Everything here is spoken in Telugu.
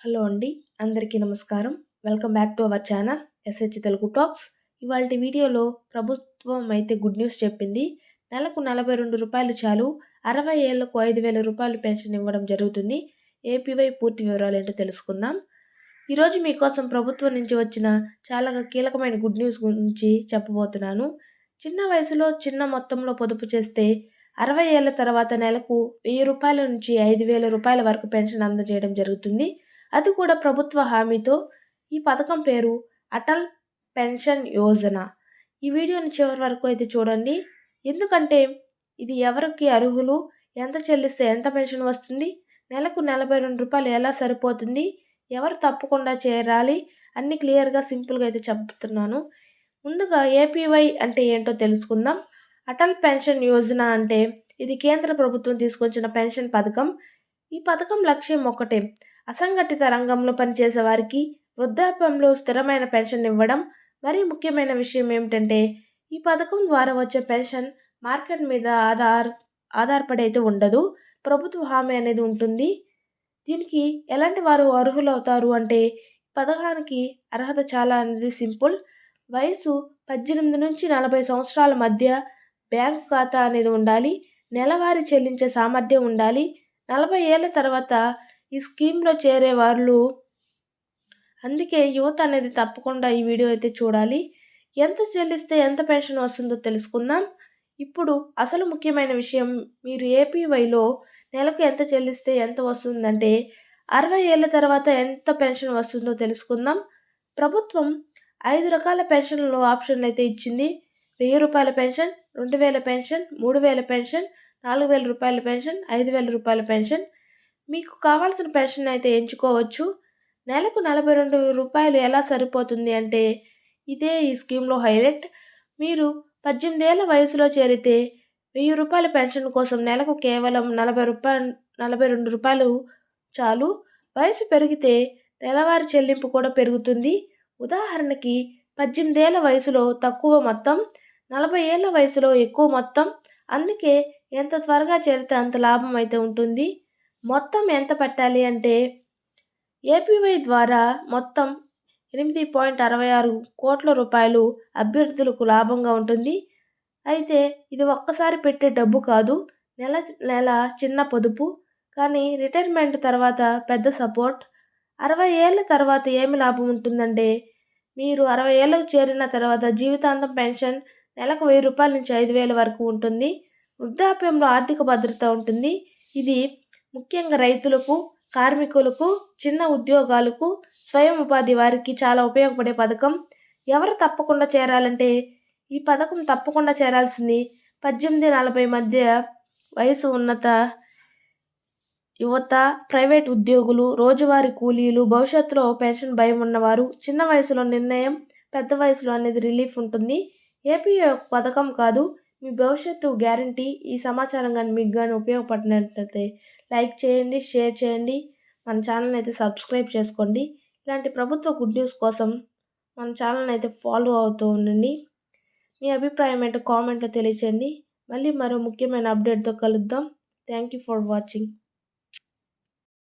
హలో అండి అందరికీ నమస్కారం. Welcome back to our channel S H Telugu talks. ఇవాళ వీడియోలో ప్రభుత్వం అయితే గుడ్ న్యూస్ చెప్పింది. నెలకు నలభై రెండు రూపాయలు చాలు అరవై ఏళ్ళకు ఐదు వేల రూపాయలు పెన్షన్ ఇవ్వడం జరుగుతుంది. ఏపీవై పూర్తి వివరాలు ఏంటో తెలుసుకుందాం. ఈరోజు మీకోసం ప్రభుత్వం నుంచి వచ్చిన చాలా కీలకమైన గుడ్ న్యూస్ గురించి చెప్పబోతున్నాను. చిన్న వయసులో చిన్న మొత్తంలో పొదుపు చేస్తే అరవై ఏళ్ళ తర్వాత నెలకు వెయ్యి రూపాయల నుంచి ఐదు వేల రూపాయల వరకు పెన్షన్ అందజేయడం జరుగుతుంది. అది కూడా ప్రభుత్వ హామీతో ఈ పథకం పేరు అటల్ పెన్షన్ యోజన. ఈ వీడియోని చివరి వరకు అయితే చూడండి. ఎందుకంటే ఇది ఎవరికి అర్హులు ఎంత చెల్లిస్తే ఎంత పెన్షన్ వస్తుంది నెలకు నలభై రెండు రూపాయలు ఎలా సరిపోతుంది ఎవరు తప్పకుండా చేరాలి అన్ని క్లియర్గా సింపుల్గా అయితే చెప్తున్నాను. ముందుగా ఏపీవై అంటే ఏంటో తెలుసుకుందాం. అటల్ పెన్షన్ యోజన అంటే ఇది కేంద్ర ప్రభుత్వం తీసుకొచ్చిన పెన్షన్ పథకం. ఈ పథకం లక్ష్యం ఒకటే అసంఘటిత రంగంలో పనిచేసే వారికి వృద్ధాప్యంలో స్థిరమైన పెన్షన్ ఇవ్వడం మరీ ముఖ్యమైన విషయం ఏమిటంటే ఈ పథకం ద్వారా వచ్చే పెన్షన్ మార్కెట్ మీద ఆధార్ ఆధారపడి అయితే ఉండదు. ప్రభుత్వ హామీ అనేది ఉంటుంది. దీనికి ఎలాంటి వారు అర్హులు అవుతారు అంటే పథకానికి అర్హత చాలా అనేది సింపుల్. వయసు పద్దెనిమిది నుంచి నలభై సంవత్సరాల మధ్య బ్యాంకు ఖాతా అనేది ఉండాలి. నెలవారీ చెల్లించే సామర్థ్యం ఉండాలి. నలభై ఏళ్ళ తర్వాత ఈ స్కీమ్లో చేరే వాళ్ళు. అందుకే యువత అనేది తప్పకుండా ఈ వీడియో అయితే చూడాలి. ఎంత చెల్లిస్తే ఎంత పెన్షన్ వస్తుందో తెలుసుకుందాం. ఇప్పుడు అసలు ముఖ్యమైన విషయం మీరు ఏపీవైలో నెలకు ఎంత చెల్లిస్తే ఎంత వస్తుందంటే అరవై ఏళ్ళ తర్వాత ఎంత పెన్షన్ వస్తుందో తెలుసుకుందాం. ప్రభుత్వం ఐదు రకాల పెన్షన్లు ఆప్షన్లు అయితే ఇచ్చింది. వెయ్యి రూపాయల పెన్షన్ రెండు వేల పెన్షన్ మూడు వేల పెన్షన్ నాలుగు వేల రూపాయల పెన్షన్ ఐదు వేల రూపాయల పెన్షన్ మీకు కావాల్సిన పెన్షన్ అయితే ఎంచుకోవచ్చు. నెలకు నలభై రెండు రూపాయలు ఎలా సరిపోతుంది అంటే ఇదే ఈ స్కీమ్లో హైలైట్. మీరు పద్దెనిమిది ఏళ్ళ వయసులో చేరితే వెయ్యి రూపాయల పెన్షన్ కోసం నెలకు కేవలం నలభై రూపాయ నలభై రెండు రూపాయలు చాలు. వయసు పెరిగితే నెలవారీ చెల్లింపు కూడా పెరుగుతుంది. ఉదాహరణకి పద్దెనిమిది ఏళ్ళ వయసులో తక్కువ మొత్తం నలభై ఏళ్ళ వయసులో ఎక్కువ మొత్తం. అందుకే ఎంత త్వరగా చేరితే అంత లాభం అయితే ఉంటుంది. మొత్తం ఎంత పెట్టాలి అంటే ఏపీవై ద్వారా మొత్తం ఎనిమిది పాయింట్ అరవై ఆరు కోట్ల రూపాయలు అభ్యర్థులకు లాభంగా ఉంటుంది. అయితే ఇది ఒక్కసారి పెట్టే డబ్బు కాదు నెల నెల చిన్న పొదుపు. కానీ రిటైర్మెంట్ తర్వాత పెద్ద సపోర్ట్. అరవై ఏళ్ళ తర్వాత ఏమి లాభం ఉంటుందంటే మీరు అరవై ఏళ్ళకు చేరిన తర్వాత జీవితాంతం పెన్షన్ నెలకు వెయ్యి రూపాయల నుంచి ఐదు వేల వరకు ఉంటుంది. వృద్ధాప్యంలో ఆర్థిక భద్రత ఉంటుంది. ఇది ముఖ్యంగా రైతులకు కార్మికులకు చిన్న ఉద్యోగాలకు స్వయం ఉపాధి వారికి చాలా ఉపయోగపడే పథకం. ఎవరు తప్పకుండా చేరాలంటే ఈ పథకం తప్పకుండా చేరాల్సింది పద్దెనిమిది నలభై మధ్య వయసు ఉన్నత యువత ప్రైవేట్ ఉద్యోగులు రోజువారీ కూలీలు భవిష్యత్తులో పెన్షన్ భయం ఉన్నవారు చిన్న వయసులో నిర్ణయం పెద్ద వయసులో అనేది రిలీఫ్ ఉంటుంది. ఏపీ ఒక పథకం కాదు మీ భవిష్యత్తు గ్యారంటీ ఈ సమాచారం కానీ మీకు కానీ ఉపయోగపడినట్లయితే లైక్ చేయండి షేర్ చేయండి. మన ఛానల్ని అయితే సబ్స్క్రైబ్ చేసుకోండి. ఇలాంటి ప్రభుత్వ గుడ్ న్యూస్ కోసం మన ఛానల్ని అయితే ఫాలో అవుతూ ఉండండి. మీ అభిప్రాయం ఏంటో కామెంట్లో తెలియచేయండి. మళ్ళీ మరో ముఖ్యమైన అప్డేట్తో కలుద్దాం. Thank you for watching